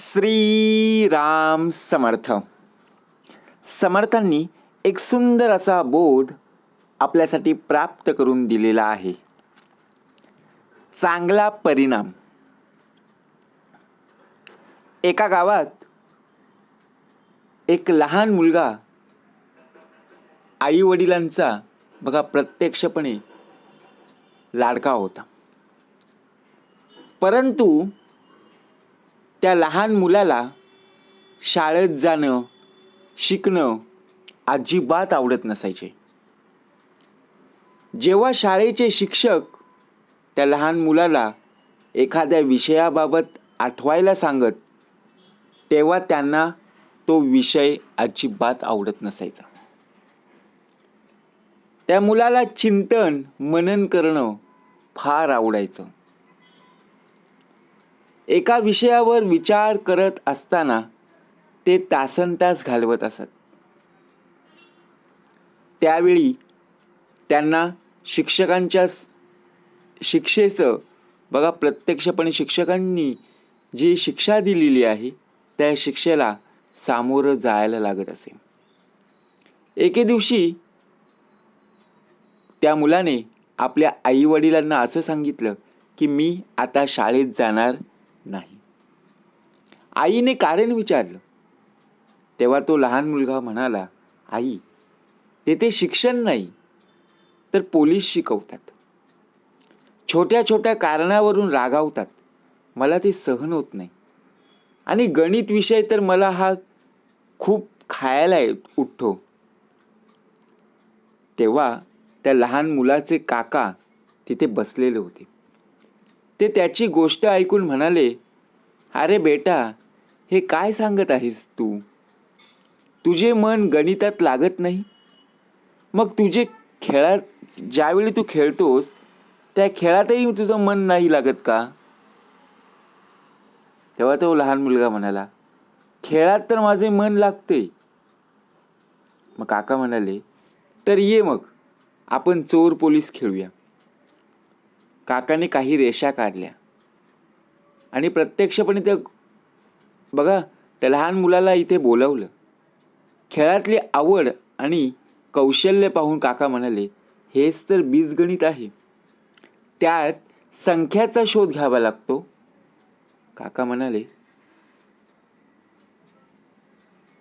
श्री राम समर्थ. समर्थांनी एक सुंदर असा बोध आपल्यासाठी प्राप्त करून दिलेला आहे. चांगला परिणाम. एका गावात एक लहान मुलगा आई वडिलांचा बघा प्रत्यक्षपणे लाडका होता. परंतु त्या लहान मुलाला शाळेत जाणं शिकणं अजिबात आवडत नसायचे. जेव्हा शाळेचे शिक्षक त्या लहान मुलाला एखाद्या विषयाबाबत आठवायला सांगत तेव्हा त्यांना तो विषय अजिबात आवडत नसायचा. त्या मुलाला चिंतन मनन करणं फार आवडायचं. एका विषयावर विचार करत असताना ते तासन तास घालवत असत. त्यावेळी त्यांना शिक्षकांच्या शिक्षेचं बघा प्रत्यक्षपणे शिक्षकांनी जी शिक्षा दिलेली आहे त्या शिक्षेला सामोरं जायला लागत असे. एके दिवशी त्या मुलाने आपल्या आई वडिलांना असं सांगितलं की मी आता शाळेत जाणार नाही. आईने कारण विचारलं. तेव्हा तो लहान मुलगा म्हणाला आई तेथे शिक्षण नाही तर पोलीस शिकवतात. छोट्या छोट्या कारणावरून रागावतात. मला ते सहन होत नाही. आणि गणित विषय तर मला हा खूप खायला उठतो तेव्हा त्या लहान मुलाचे काका तिथे बसलेले होते. ते त्याची गोष्ट ऐकून म्हणाले अरे बेटा हे काय सांगत आहेस तू? तुझे मन गणितात लागत नाही. मग तुझे खेळात ज्यावेळी तू खेळतोस त्या खेळातही तुझं मन नाही लागत का? तेव्हा तो लहान मुलगा म्हणाला खेळात तर माझे मन लागते. मग काका म्हणाले तर ये मग आपण चोर पोलीस खेळूया. काकाने काही रेषा काढल्या. आणि प्रत्यक्षपणे त्या बघा त्या लहान मुलाला इथे बोलवलं. खेळातली आवड आणि कौशल्य पाहून काका म्हणाले हेच तर बीजगणित आहे. त्यात संख्याचा शोध घ्यावा लागतो. काका म्हणाले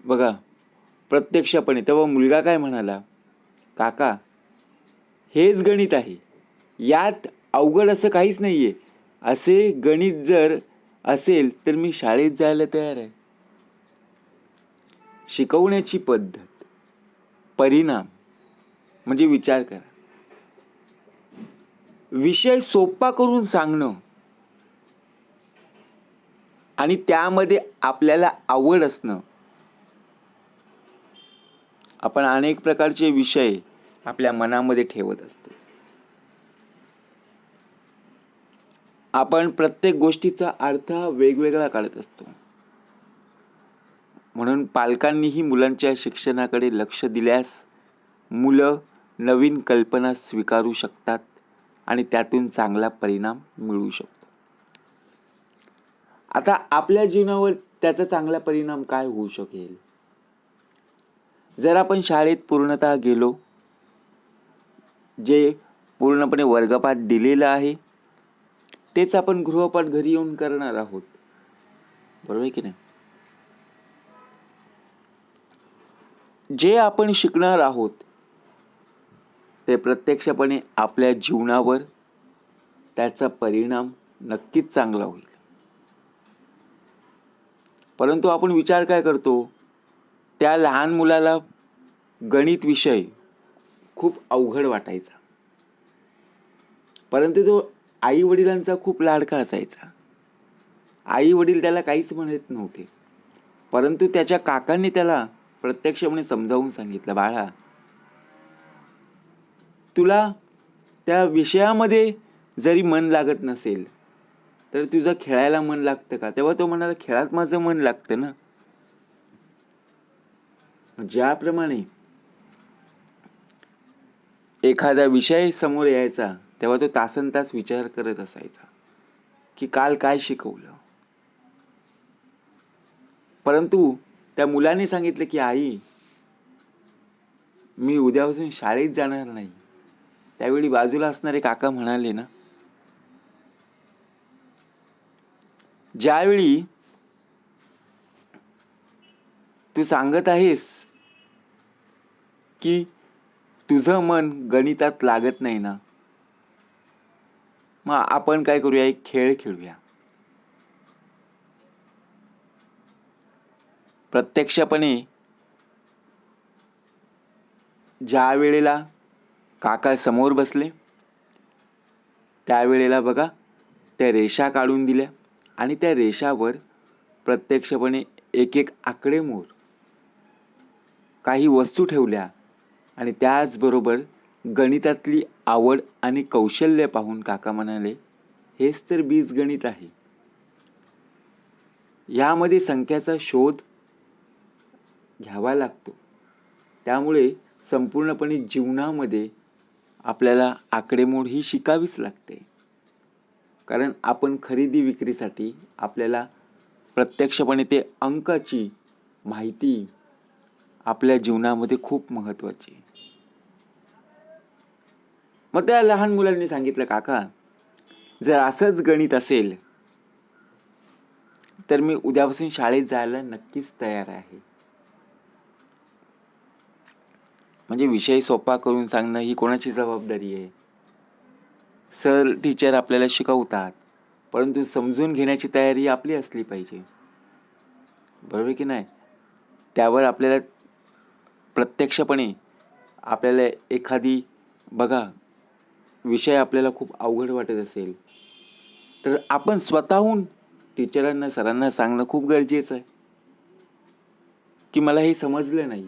बघा प्रत्यक्षपणे. तेव्हा मुलगा काय म्हणाला काका हेच गणित आहे. यात अवघड असं काहीच नाही आहे असे गणित जर असेल तर मी शाळेत जायला तयार आहे. शिकवण्याची पद्धत परिणाम म्हणजे विचार करा. विषय सोपा करून सांगणं आणि त्यामध्ये आपल्याला आवड असणं. आपण अनेक प्रकारचे विषय आपल्या मनामध्ये ठेवत असतो. आपण प्रत्येक गोष्टीचा अर्थ हा वेगवेगळा काढत असतो. म्हणून पालकांनीही मुलांच्या शिक्षणाकडे लक्ष दिल्यास मुलं नवीन कल्पना स्वीकारू शकतात आणि त्यातून चांगला परिणाम मिळू शकतो. आता आपल्या जीवनावर त्याचा चांगला परिणाम काय होऊ शकेल? जर आपण शाळेत पूर्णतः गेलो जे पूर्णपणे वर्गपाठ दिलेलं आहे तेच आपण गृहपाठ घरी येऊन करणार आहोत. बरोबर आहे की नाही? जे आपण शिकणार आहोत ते प्रत्यक्षपणे आपल्या जीवनावर त्याचा परिणाम नक्कीच चांगला होईल. परंतु आपण विचार काय करतो? त्या लहान मुलाला गणित विषय खूप अवघड वाटायचा. परंतु तो आई वडिलांचा खूप लाडका असायचा. आई वडील त्याला काहीच म्हणत नव्हते. परंतु त्याच्या काकांनी त्याला प्रत्यक्षपणे समजावून सांगितलं बाळा तुला त्या विषयामध्ये जरी मन लागत नसेल तर तुझं खेळायला मन लागतं का? तेव्हा तो म्हणाला खेळात माझं मन लागतं ना. ज्याप्रमाणे एखादा विषय समोर यायचा तेव्हा तो तासन तास विचार करत असायचा की काल काय शिकवलं. परंतु त्या मुलाने सांगितलं की आई मी उद्यापासून शाळेत जाणार नाही. त्यावेळी बाजूला असणारे काका म्हणाले ना ज्यावेळी तू सांगत आहेस की तुझं मन गणितात लागत नाही ना मग आपण काय करूया? एक खेळ खेळूया. प्रत्यक्षपणे ज्या वेळेला काका समोर बसले त्यावेळेला बघा त्या रेषा काढून दिल्या आणि त्या रेषावर प्रत्यक्षपणे एक एक आकडेमोड काही वस्तू ठेवल्या आणि त्याचबरोबर गणितातली आवड आणि कौशल्य पाहून काका म्हणाले हेच तर बीजगणित आहे. यामध्ये संख्याचा शोध घ्यावा लागतो. त्यामुळे संपूर्णपणे जीवनामध्ये आपल्याला आकडेमोड ही शिकावीच लागते. कारण आपण खरेदी विक्रीसाठी आपल्याला प्रत्यक्षपणे ते अंकाची माहिती आपल्या जीवनामध्ये खूप महत्त्वाची आहे. मग त्या लहान मुलांनी सांगितलं काका जर असंच गणित असेल तर मी उद्यापासून शाळेत जायला नक्कीच तयार आहे. म्हणजे विषय सोपा करून सांगणं ही कोणाची जबाबदारी आहे? सर टीचर आपल्याला शिकवतात परंतु समजून घेण्याची तयारी आपली असली पाहिजे. बरोबर की नाही? त्यावर आपल्याला प्रत्यक्षपणे आपल्याला एखादी बघा विषय आपल्याला खूप अवघड वाटत असेल. तर आपण स्वतःहून टीचरांना सरांना सांगणं खूप गरजेचं आहे. की मला हे समजलं नाही.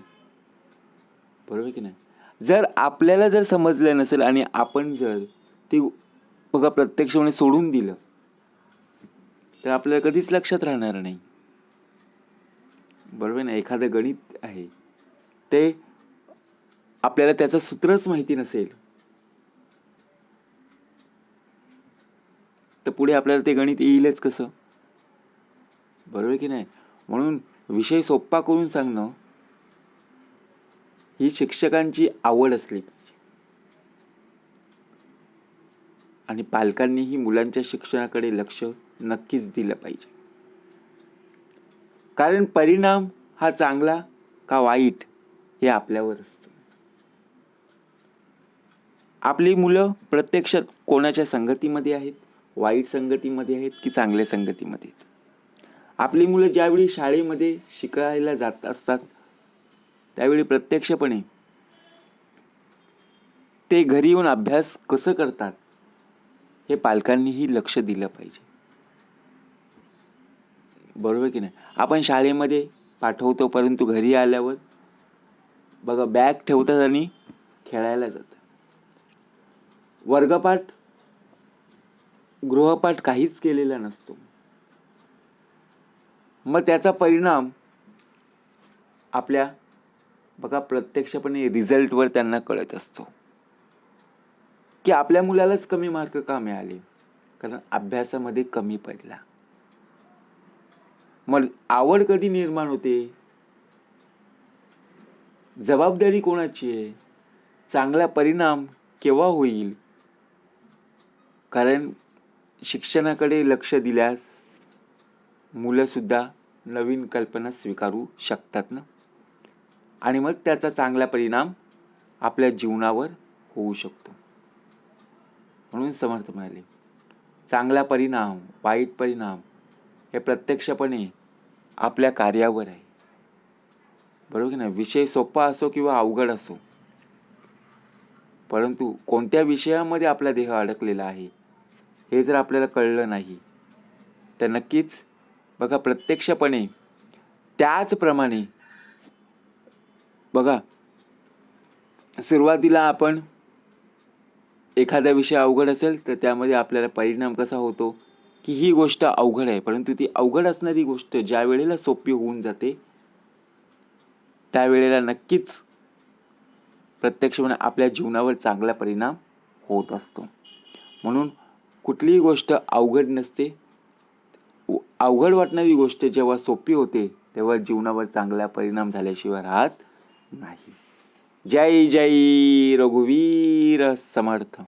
बरोबर की नाही? जर आपल्याला जर समजलं नसेल आणि आपण जर ती बघा प्रत्यक्षपणे सोडून दिलं तर आपल्याला कधीच लक्षात राहणार नाही. बरोबर ना? एखादं गणित आहे. ते आपल्याला त्याचं सूत्रच माहिती नसेल. तर पुढे आपल्याला ते गणित येईलच कसं? बरोबर की नाही? म्हणून विषय सोप्पा करून सांगणं ही शिक्षकांची आवड असली पाहिजे. आणि पालकांनीही मुलांच्या शिक्षणाकडे लक्ष नक्कीच दिलं पाहिजे. कारण परिणाम हा चांगला का वाईट हे आपल्यावर असतं. आपली मुलं प्रत्यक्षात कोणाच्या संगतीमध्ये आहेत? वाईट संगतीमध्ये आहेत की चांगल्या संगतीमध्ये आहेत? आपली मुलं ज्यावेळी शाळेमध्ये शिकायला जात असतात त्यावेळी प्रत्यक्षपणे ते घरी येऊन अभ्यास कसं करतात हे पालकांनीही लक्ष दिलं पाहिजे. बरोबर की नाही? आपण शाळेमध्ये पाठवतो परंतु घरी आल्यावर बघा बॅग ठेवतात आणि खेळायला जातात. वर्गपाठ गृहपाठ काहीच केलेला नसतो. मग त्याचा परिणाम आपल्या बघा प्रत्यक्षपणे रिझल्टवर त्यांना कळत असतो. की आपल्या मुलालाच कमी मार्क का मिळाले? कारण अभ्यासामध्ये कमी पडला. मग आवड कधी निर्माण होते? जबाबदारी कोणाची आहे? चांगला परिणाम केव्हा होईल? कारण शिक्षणाकडे लक्ष दिल्यास मुलंसुद्धा नवीन कल्पना स्वीकारू शकतात ना? आणि मग त्याचा चांगला परिणाम आपल्या जीवनावर होऊ शकतो. म्हणून समर्थ म्हणाले चांगला परिणाम वाईट परिणाम हे प्रत्यक्षपणे आपल्या कार्यावर आहे. बरोबर की ना विषय सोपा असो किंवा अवघड असो परंतु कोणत्या विषयामध्ये आपला देह अडकलेला आहे हे जर आपल्याला कळलं नाही तर नक्कीच बघा प्रत्यक्षपणे त्याचप्रमाणे बघा सुरुवातीला आपण एखादा विषय अवघड असेल तर त्यामध्ये आपल्याला परिणाम कसा होतो की ही गोष्ट अवघड आहे परंतु ती अवघड असणारी गोष्ट ज्या वेळेला सोपी होऊन जाते त्यावेळेला नक्कीच प्रत्यक्षपणे आपल्या जीवनावर चांगला परिणाम होत असतो. म्हणून कुठलीही गोष्ट अवघड नसते. अवघड वाटणारी गोष्ट जेव्हा सोपी होते तेव्हा जीवनावर चांगला परिणाम झाल्याशिवाय राहत नाही. जय जय रघुवीर समर्थ.